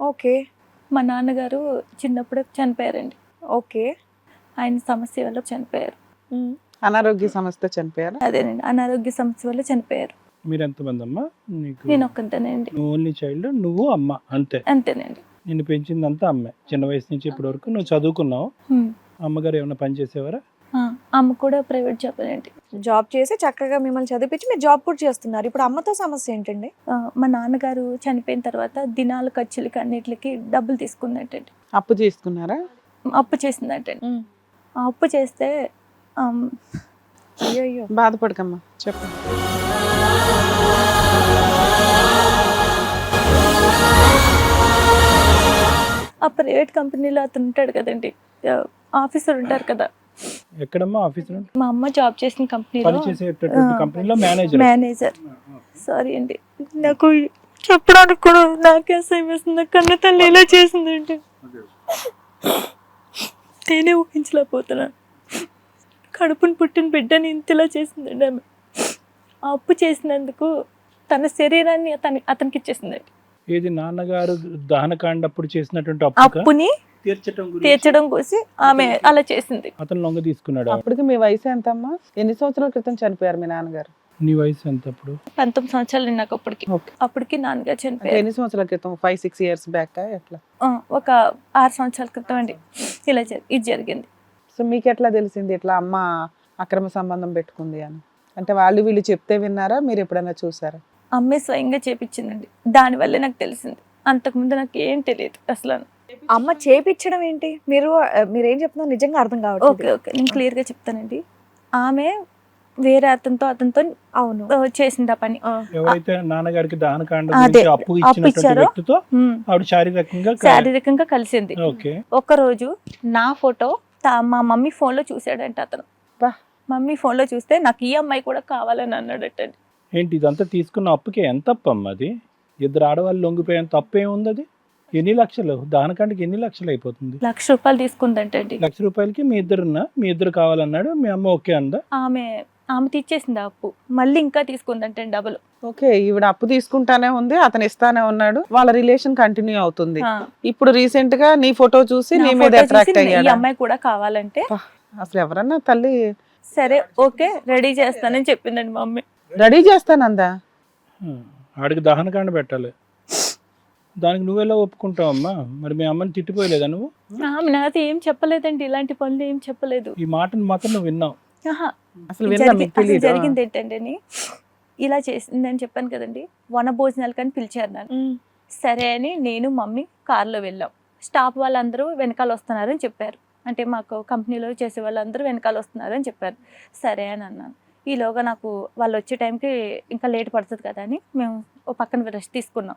Okay. మా నాన్నగారు చిన్నప్పుడే చనిపోయారండి. ఓకే. ఆయన సమస్య వల్ల చనిపోయారు. అనారోగ్య సమస్యతో చనిపోయారా? అదేనండి. అనారోగ్య సమస్య వల్ల చనిపోయారు. మీరు ఎంతమంది అమ్మా నీకు నేను ఒక్కంతేనండి నువ్వు ఓన్లీ చైల్డ్ నువ్వు అమ్మ అంతే. అంతేనండి. నిన్ను పెంచిందంతా అమ్మే. చిన్న వయసు నుంచి ఇప్పటి వరకు నువ్వు చదువుకున్నావు. అమ్మగారు ఏమైనా పని చేసేవారా? అమ్మ కూడా ప్రైవేట్ జాబ్ అండి జాబ్ చేసి చక్కగా మిమ్మల్ని చదివించి మీరు జాబ్ కూడా చేస్తున్నారు. ఇప్పుడు అమ్మతో సమస్య ఏంటండి? మా నాన్నగారు చనిపోయిన తర్వాత దినాల ఖర్చులకి అన్నిటికి డబ్బులు తీసుకుందంటండి అప్పు తీసుకున్నారా? అప్పు చేసిందంటండి. ఆ అప్పు చేస్తే అయ్యో బాధపడకమ్మా చెప్పండి ఆ ప్రైవేట్ కంపెనీలో అతను ఉంటాడు కదండి. ఆఫీసర్ ఉంటారు కదా. ఎక్కడమ్మా ఆఫీస్ మా అమ్మ జాబ్ చేసిన పని కంపెనీలో మేనేజర్ మేనేజర్ సారీ అండి. నాకు చెప్పడానికి కూడా నాకే అసహ్యం వేస్తుంది. కన్న తల్లి ఇలా చేసిందండి నేనే ఊహించలేకపోతున్నాను కడుపుని పుట్టిన బిడ్డని ఇంతలా చేసిందండి ఆమె. ఆ అప్పు చేసినందుకు తన శరీరాన్ని అతని అతనికి ఇచ్చేసిందండి. ఏది నాన్నగారు దహనకాండ అప్పుడు చేసినటువంటి అప్పు అప్పుని తీర్చడం గురించి కోసం ఆమె అలా చేసింది. అతను లొంగ తీసుకున్నాడు? అప్పటికి మీ వయసు ఎంతమ్మా? ఎన్ని సంవత్సరాల క్రితం చనిపోయారు మీ నాన్నగారు? నీ వయసు ఎంత అప్పుడు? పంతొమ్మిది సంవత్సరాలు నాకు అప్పటికి. అప్పటికి నాన్నగారు చనిపోయారు. ఎన్ని సంవత్సరాల క్రితం? ఫైవ్ సిక్స్ ఇయర్స్ బ్యాక్ ఎట్లా? ఆ, ఒక ఆరు సంవత్సరాల క్రితం అండి. ఇలా ఇది జరిగింది. సో మీకు ఎట్లా తెలిసింది? ఇట్లా అమ్మ అక్రమ సంబంధం పెట్టుకుంది అని? అంటే వాళ్ళు వీళ్ళు చెప్తే విన్నారా? మీరు ఎప్పుడైనా చూసారా? అమ్మే స్వయంగా చేపించిందండి. దానివల్లే నాకు తెలిసింది. అంతకుముందు నాకు ఏం తెలియదు అసలు. అమ్మ చేపించడం ఏంటి? మీరు మీరేం చెప్తున్నారు? నిజంగా అర్థం ఓకే కావట్లేదు. ఓకే నేను క్లియర్గా చెప్తానండి. ఆమె వేరే అతనితో అతనితో అవును. చేసింది ఆ పని. ఎవరైతే నాన్నగారికి గురించి అప్పు ఇచ్చారో? వ్యక్తితో హ్మ్. ఆవిడ శారీరకంగా శారీరకంగా కలిసింది. ఓకే. ఒక రోజు నా ఫోటో మా మమ్మీ ఫోన్లో చూసాడంట అతను. బా. మమ్మీ ఫోన్లో చూస్తే నాకు ఈ అమ్మాయి కూడా కావాలని అన్నాడటండి. ఏంటి ఇదంతా తీసుకున్న అప్పుకి ఎంత అప్పు అమ్మ అది ఇద్దరు ఆడవాళ్ళు లొంగిపోయేంత అప్పు ఏముంది అది ఎన్ని లక్షలు? దహనకాండకి ఎన్ని లక్షలు అయిపోతుంది? లక్ష రూపాయలు తీసుకుందంటండి లక్ష రూపాయలకి మీ ఇద్దరున్నా? మీ ఇద్దరు కావాలన్నాడు? మీ అమ్మ ఓకే అందా? ఆమె ఆమె తీర్చేసింది అప్పు. మళ్ళీ ఇంకా తీసుకుందంటండి డబుల్. ఓకే ఈవిడ అప్పు తీసుకుంటానే ఉంది అతను ఇస్తానే ఉన్నాడు వాళ్ళ రిలేషన్ కంటిన్యూ అవుతుంది. ఇప్పుడు రీసెంట్గా నీ ఫోటో చూసి నీ మీద అట్రాక్ట్ ఈ అయ్యాడు? అమ్మాయి కూడా కావాలంటే. అసలు ఎవరన్నా తల్లి సరే ఓకే రెడీ చేస్తానని చెప్పిందండి మా మమ్మీ. రెడీ చేస్తానందా? ఆడికి దహనకాండ పెట్టాలి. దానికి నువ్వెలా ఒప్పుకుంటావమ్మా? మరి మీ అమ్మని తిట్టిపోయలేదా నువ్వు? ఆమె నాతో ఏం చెప్పలేదండి. ఇలాంటి పనులు ఏం చెప్పలేదు. ఈ మాటను మాత్రం నువ్వు విన్నావు. ఆహా, అసలు విన్నా జరిగి- మీకు అసలు తెలియదు జరిగింది ఏంటంటే అని, ఇలా చేసిందని చెప్పాను కదండి. వన భోజనాలు కానీ పిలిచారు నన్ను. సరే అని నేను మమ్మీ కార్లో వెళ్ళాం. స్టాఫ్ వాళ్ళందరూ వెనకాల వస్తున్నారని చెప్పారు. అంటే మాకు కంపెనీలో చేసే వాళ్ళందరూ వెనకాల వస్తున్నారని చెప్పారు. సరే అని అన్నాను. ఈలోగా నాకు వాళ్ళు వచ్చే టైంకి ఇంకా లేట్ పడుతుంది కదా అని మేము ఓ పక్కన రెస్ట్ తీసుకున్నాం.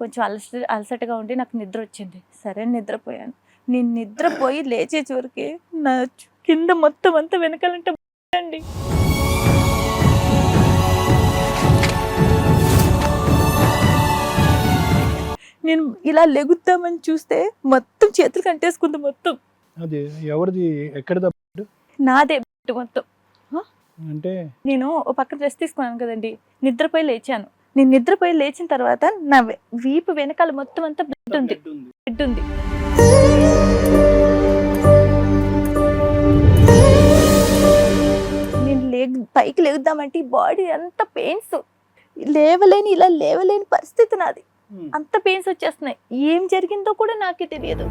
కొంచెం అలసట అలసటగా ఉండి నాకు నిద్ర వచ్చింది. సరే నిద్రపోయాను. నేను నిద్రపోయి లేచే చివరికి నా కింద మొత్తం అంతా వెనకాలంటే అండి. నేను ఇలా లెగుద్దామని చూస్తే మొత్తం చేతులు కంటేసుకుంది మొత్తం. అది ఎవరిది? ఎక్కడ నాదే మొత్తం. అంటే? నేను ఓ పక్కన రెస్ట్ తీసుకున్నాను కదండి. నిద్రపోయి లేచాను. నేను నిద్రపోయి లేచిన తర్వాత నా వీపు వెనకాల మొత్తం అంతా బ్లడ్ ఉంది. బ్లడ్ ఉంది. నేను లే పైకి లేగుద్దామంటే బాడీ అంత పెయిన్స్ లేవలేని ఇలా లేవలేని పరిస్థితి నాది. అంత పెయిన్స్ వచ్చేస్తున్నాయి. ఏం జరిగిందో కూడా నాకే తెలియదు.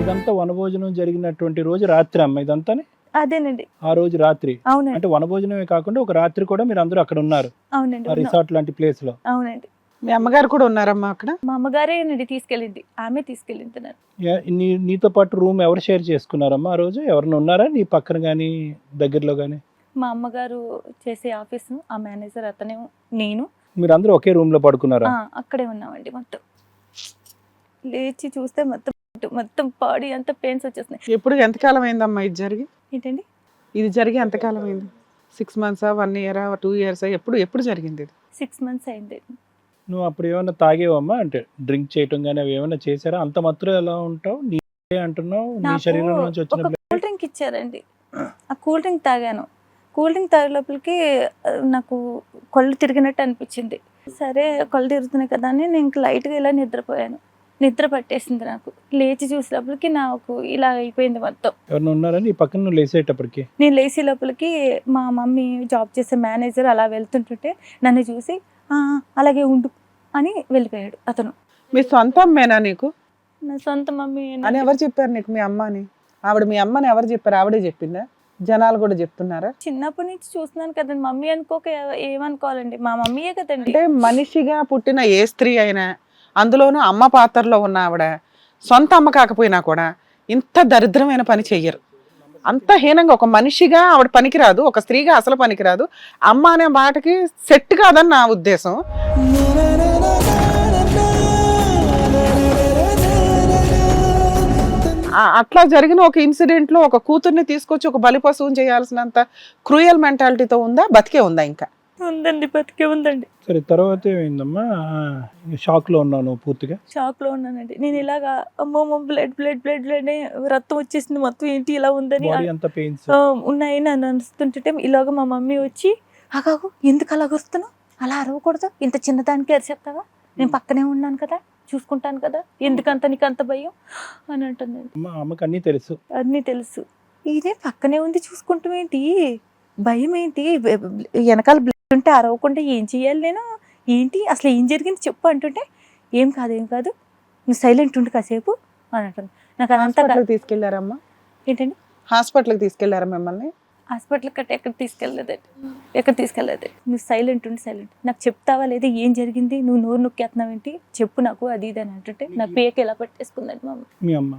ఇదంతా వనభోజనం జరిగినటువంటి రోజు రాత్రి అమ్మ ఇదంతా అదేనండి. ఆ రోజు రాత్రి. అవునండి. అంటే వనభోజనమే కాకుండా ఒక రాత్రి కూడా మీరు అందరూ అక్కడ ఉన్నారు. అవునండి ఆ ఉన్నాం. రిసార్ట్ లాంటి ప్లేస్లో. అవునండి. మీ అమ్మగారు కూడా ఉన్నారమ్మా అక్కడ? మా అమ్మగారే నన్ను తీసుకెళ్ళింది. ఆమె తీసుకెళ్ళింది నన్ను ఏ- నీ నీతో పాటు రూమ్ ఎవరు షేర్ చేసుకున్నారమ్మా ఆ రోజు? ఎవరైనా ఉన్నారా నీ పక్కన కానీ దగ్గరలో కానీ మా అమ్మగారు చేసే ఆఫీస్ ఆ మేనేజర్ అతనే నేను. మీరు అందరూ ఒకే రూమ్లో పడుకున్నారా? ఆ, అక్కడే ఉన్నామండి మొత్తం. లేచి చూస్తే మొత్తం మొత్తం బాడీ అంతా పెయిన్స్ వచ్చేస్తున్నాయి. ఎప్పుడు ఎంతకాలం అయిందమ్మా ఇది జరిగి? ఏంటండి? ఇది జరిగి ఎంతకాలం అయింది సిక్స్ మంత్సా వన్ ఇయరా టూ ఇయర్స్ ఎప్పుడు ఎప్పుడు జరిగింది ఇది? సిక్స్ మంత్స్ అయింది. నువ్వు అప్పుడు ఏమైనా తాగేవమ్మా? అంటే డ్రింక్ చేయటం కానీ అవి ఏమైనా చేశారా? అంత మాత్రం ఎలా ఉంటావు? నీ అంటున్నావు? నీ శరీరం నుంచి ఒక వచ్చిన కూల్ డ్రింక్ ఇచ్చారండి. ఆ కూల్ డ్రింక్ తాగాను. కూల్ డ్రింక్ తాగే లోపలికి నాకు కళ్ళు తిరిగినట్టు అనిపించింది. సరే కళ్ళు తిరుగుతున్నాయి కదా అని నేను ఇంక లైట్గా ఇలా నిద్రపోయాను. నిద్ర పట్టేసింది నాకు. లేచి చూసే లోపలికి నాకు ఇలా అయిపోయింది మొత్తం. ఎవరైనా ఉన్నారని ఈ పక్కన నువ్వు లేసేటప్పటికి? నేను లేచి లోపలికి మా మమ్మీ జాబ్ చేసే మేనేజర్ అలా వెళ్తుంటుంటే నన్ను చూసి "ఆ, అలాగే ఉండు అని వెళ్ళిపోయాడు అతను. మీ సొంత అమ్మేనా నీకు? నా సొంత మమ్మీ అని ఎవరు చెప్పారు నీకు మీ అమ్మ అని ఆవిడ మీ అమ్మని ఎవరు చెప్పారు? ఆవిడే చెప్పిందా? జనాలు కూడా చెప్తున్నారా? చిన్నప్పటి నుంచి చూస్తున్నాను కదండి. మమ్మీ అనుకోక ఏమనుకోవాలండి? మా మమ్మీయే కదండి. అంటే మనిషిగా పుట్టిన ఏ స్త్రీ అయినా అందులోనూ అమ్మ పాత్రలో ఉన్న ఆవిడ సొంత అమ్మ కాకపోయినా కూడా ఇంత దరిద్రమైన పని చెయ్యరు. అంత హీనంగా ఒక మనిషిగా ఆవిడ పనికిరాదు ఒక స్త్రీగా అసలు పనికిరాదు. అమ్మ అనే మాటకి సెట్ కాదని నా ఉద్దేశం. అట్లా జరిగిన ఒక ఇన్సిడెంట్లో ఒక కూతుర్ని తీసుకొచ్చి ఒక బలి పశువుని చేయాల్సినంత క్రూయల్ మెంటాలిటీతో ఉందా? బతికే ఉందా ఇంకా? ఉందండి బతికే ఉందండి. సరే తర్వాత ఏమైందమ్మా? షాక్లో ఉన్నావు నువ్వు పూర్తిగా? షాక్లో ఉన్నానండి. నేను ఇలాగా అమ్మో బ్లడ్ బ్లడ్ బ్లడ్ బ్లడ్ రక్తం వచ్చేసింది. మొత్తం ఏంటి ఇలా ఉందని ఉన్నాయి నన్ను అనిస్తుంటుంటే ఇలాగ మా మమ్మీ వచ్చి ఆగాగు ఎందుకు అలా వస్తున్నావు అలా అరవకూడదు. ఇంత చిన్నదానికి అరిచేస్తావా? నేను పక్కనే ఉన్నాను కదా చూసుకుంటాను కదా. ఎందుకంత నీకు అంత భయం? అని అంటుందండి. అమ్మ అమ్మకి అన్నీ తెలుసు. అన్నీ తెలుసు. ఇదే పక్కనే ఉంది చూసుకుంటాం ఏంటి భయం ఏంటి వెనకాల బ్లడ్ ఉంటే అరవకుండా ఏం చేయాలి నేను? ఏంటి? అసలు ఏం జరిగింది చెప్పు అంటుంటే ఏం కాదు ఏం కాదు నువ్వు సైలెంట్ ఉండు కాసేపు అని అంటుంది. నాకు అదంతా తీసుకెళ్ళారమ్మా. ఏంటండి? హాస్పిటల్కి తీసుకెళ్ళారా మిమ్మల్ని? హాస్పిటల్ కట్ట ఎక్కడ తీసుకెళ్ళలేదండి. ఎక్కడ తీసుకెళ్ళలేదు నువ్వు సైలెంట్ ఉండి సైలెంట్ నాకు చెప్తావా లేదా? ఏం జరిగింది? నువ్వు నోరు నొక్కేస్తున్నావు ఏంటి? చెప్పు నాకు అది ఇది అని అంటుంటే నా పేక ఎలా పట్టేసుకుందండి మా అమ్మ. మీ అమ్మ.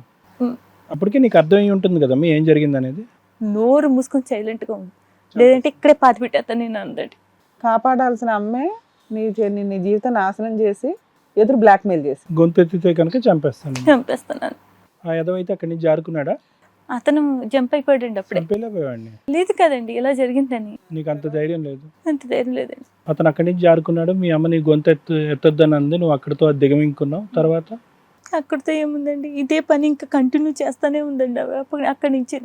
అప్పటికే నీకు అర్థమై ఉంటుంది కదమ్మా ఏం జరిగింది అనేది నోరు మూసుకొని సైలెంట్గా ఉంది. లేదంటే ఇక్కడే పాతి పెట్టేస్తాను నేను అందండి కాపాడాల్సిన అమ్మే నీ నీ నీ జీవితం నాశనం చేసి ఎదురు బ్లాక్మెయిల్ చేసి. గొంతు ఎత్తితే కనుక చంపేస్తాను చంపేస్తున్నాను ఆ ఎదవైతే అక్కడి నుంచి జారుకున్నాడా? అతను జంప్ అయిపోయాడండి అప్పుడే చంపేలేకపోయాడిని లేదు కదండి ఇలా జరిగిందని. నీకు అంత ధైర్యం లేదు. అంత ధైర్యం లేదండి. అతను అక్కడి నుంచి జారుకున్నాడు మీ అమ్మ నీ గొంతు ఎత్తు ఎత్తొద్దని అంది నువ్వు అక్కడితో అది దిగమింకున్నావు తర్వాత? అక్కడితో ఏముందండి? ఇదే పని ఇంకా కంటిన్యూ చేస్తానే ఉందండి. అవి అక్కడి నుంచి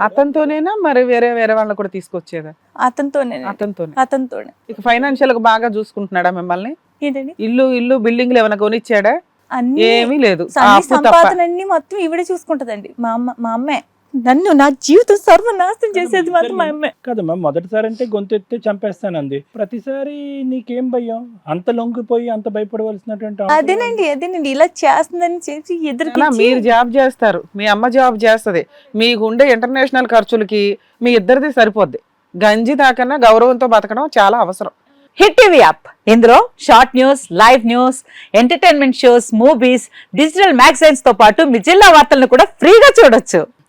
అతనితోనేనా? మరి వేరే వేరే వాళ్ళని కూడా తీసుకొచ్చేదా? అతనితోనే. అతనితోనే. అతనితోనే. ఇక ఫైనాన్షియల్గా బాగా చూసుకుంటున్నాడా మిమ్మల్ని? ఏంటండి? ఇల్లు ఇల్లు బిల్డింగ్లు ఏమైనా కొనిచ్చాడా? అన్ని ఏమీ లేదు. సంపాదన మొత్తం ఈవిడే చూసుకుంటదండి. మా అమ్మ మా అమ్మే. నన్ను నా జీవితం సర్వనాశనం చేసేది మాత్రం మా అమ్మే. కదమ్మా మొదటిసారి అంటే గొంతు ఎత్తే చంపేస్తానంది. ప్రతిసారి నీకేం భయం? అంత లొంగిపోయి అంత భయపడవలసినటువంటి అవసరం అదేనండి అదేనండి. ఇలా చేస్తుందని చేసి ఎదురు అన్నా, మీరు జాబ్ చేస్తారు. మీ అమ్మ జాబ్ చేస్తది. మీకు ఉండే ఇంటర్నేషనల్ ఖర్చులకి మీ ఇద్దరిది సరిపోద్ది. గంజి దాకన్నా గౌరవంతో బతకడం చాలా అవసరం. Hit TV app. ఇందులో short news live news entertainment shows movies digital మ్యాగజైన్స్తో పాటు మీ జిల్లా వార్తలను కూడా ఫ్రీగా చూడొచ్చు.